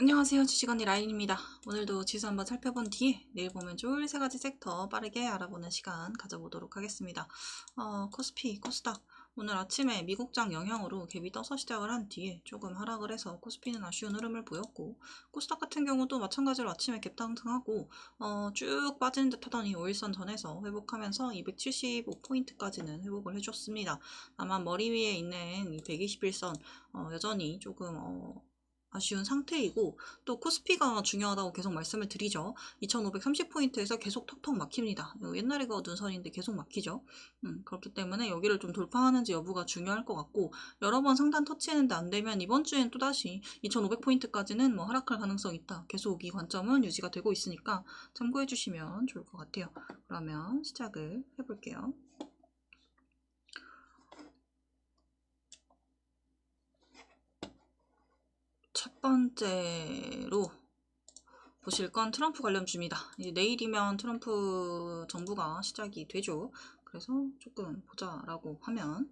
안녕하세요. 주식언니 라인입니다. 오늘도 지수 한번 살펴본 뒤에 내일 보면 좋을 세 가지 섹터 빠르게 알아보는 시간 가져보도록 하겠습니다. 어, 코스피, 코스닥. 오늘 아침에 미국장 영향으로 갭이 떠서 시작을 한 뒤에 조금 하락을 해서 코스피는 아쉬운 흐름을 보였고 코스닥 같은 경우도 마찬가지로 아침에 갭 상승하고 어, 쭉 빠지는 듯 하더니 5일선 전에서 회복하면서 275포인트까지는 회복을 해줬습니다. 다만 머리 위에 있는 이 121선 어, 여전히 조금 어, 아쉬운 상태이고 또 코스피가 중요하다고 계속 말씀을 드리죠. 2530포인트에서 계속 턱턱 막힙니다. 옛날에 거둔 선인데 계속 막히죠. 음, 그렇기 때문에 여기를 좀 돌파하는지 여부가 중요할 것 같고 여러 번 상단 터치했는데 안 되면 이번 주엔 또다시 2500포인트까지는 뭐 하락할 가능성이 있다. 계속 이 관점은 유지가 되고 있으니까 참고해 주시면 좋을 것 같아요. 그러면 시작을 해볼게요. 번째로 보실 건 트럼프 관련 주입니다. 이제 내일이면 트럼프 정부가 시작이 되죠. 그래서 조금 보자라고 하면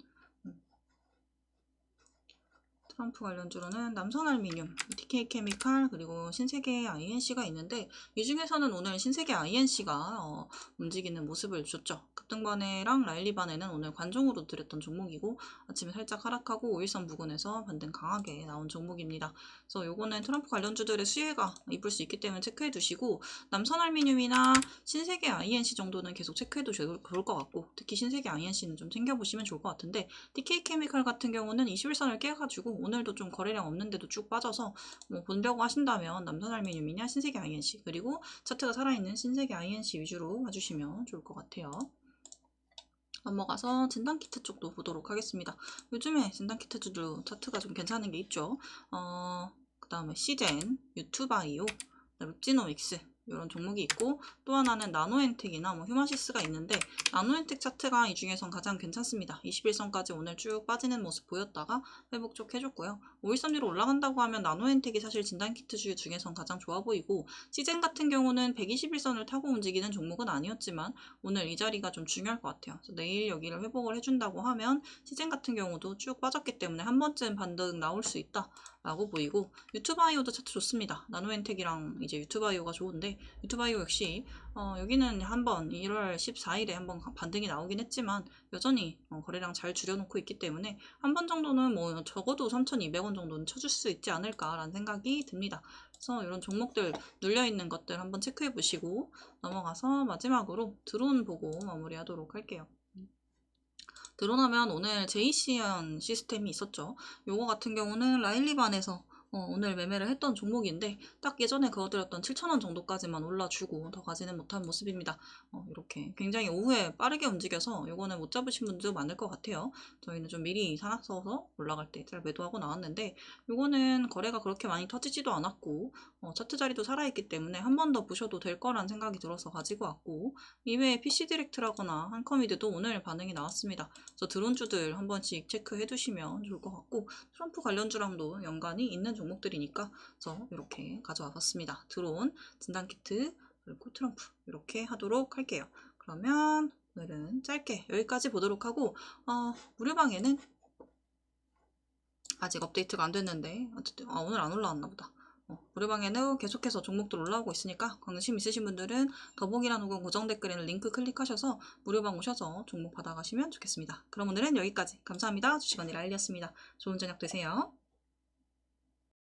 트럼프 관련주로는 남선알미늄, TK케미칼 그리고 신세계 INC가 있는데 이 중에서는 오늘 신세계 INC가 어, 움직이는 모습을 줬죠. 급등반에랑 라일리반에는 오늘 관종으로 드렸던 종목이고 아침에 살짝 하락하고 5일선 부근에서 반등 강하게 나온 종목입니다. 그래서 요거는 트럼프 관련주들의 수혜가 입을 수 있기 때문에 체크해 두시고 남선알미늄이나 신세계 INC 정도는 계속 체크해 두셔도 좋을 것 같고 특히 신세계 INC는 좀 챙겨보시면 좋을 것 같은데 TK케미칼 같은 경우는 21선을 깨가지고 오늘도 좀 거래량 없는데도 쭉 빠져서 뭐 본다고 하신다면 남선알미늄이냐 신세계 INC 그리고 차트가 살아있는 신세계 INC 위주로 봐주시면 좋을 것 같아요. 넘어가서 진단키트 쪽도 보도록 하겠습니다. 요즘에 진단키트도 차트가 좀 괜찮은 게 있죠. 어, 그 다음에 시젠, 유튜바이오, 립지노믹스 이런 종목이 있고 또 하나는 나노엔텍이나 뭐 휴마시스가 있는데 나노엔텍 차트가 이 중에선 가장 괜찮습니다. 21선까지 오늘 쭉 빠지는 모습 보였다가 회복 쪽 해줬고요. 5일선 위로 올라간다고 하면 나노엔텍이 사실 진단키트 주 중에선 가장 좋아 보이고 시젠 같은 경우는 121선을 타고 움직이는 종목은 아니었지만 오늘 이 자리가 좀 중요할 것 같아요. 내일 여기를 회복을 해준다고 하면 시젠 같은 경우도 쭉 빠졌기 때문에 한 번쯤 반등 나올 수 있다. 라고 보이고 유튜바이오도 차트 좋습니다. 나노엔텍이랑 이제 유튜바이오가 좋은데 유튜바이오 역시 어, 여기는 한번 1월 14일에 한번 반등이 나오긴 했지만 여전히 어, 거래량 잘 줄여놓고 있기 때문에 한 번 정도는 뭐 적어도 3,200원 정도는 쳐줄 수 있지 않을까라는 생각이 듭니다. 그래서 이런 종목들 눌려있는 것들 한번 체크해 보시고 넘어가서 마지막으로 드론 보고 마무리하도록 할게요. 드러나면 오늘 제이시안 시스템이 있었죠. 요거 같은 경우는 라일리반에서 어, 오늘 매매를 했던 종목인데 딱 예전에 그어드렸던 7,000원 정도까지만 올라주고 더 가지는 못한 모습입니다. 어, 이렇게 굉장히 오후에 빠르게 움직여서 요거는 못 잡으신 분도 많을 것 같아요. 저희는 좀 미리 사놨어서 올라갈 때 잘 매도하고 나왔는데 요거는 거래가 그렇게 많이 터지지도 않았고 어, 차트 자리도 살아있기 때문에 한 번 더 보셔도 될 거란 생각이 들어서 가지고 왔고 이외에 PC 디렉트라거나 한커미드도 오늘 반응이 나왔습니다. 그래서 드론주들 한 번씩 체크해 두시면 좋을 것 같고 트럼프 관련주랑도 연관이 있는 들이니까 그래서 이렇게 가져와 봤습니다. 드론, 진단키트, 그리고 트럼프 이렇게 하도록 할게요. 그러면 오늘은 짧게 여기까지 보도록 하고 어, 무료방에는 아직 업데이트가 안 됐는데 어쨌든 아, 오늘 안 올라왔나 보다. 어, 무료방에는 계속해서 종목들 올라오고 있으니까 관심 있으신 분들은 더보기란 혹은 고정 댓글에 는 링크 클릭하셔서 무료방 오셔서 종목 받아가시면 좋겠습니다. 그럼 오늘은 여기까지 감사합니다. 주식언니 라일이었습니다. 좋은 저녁 되세요.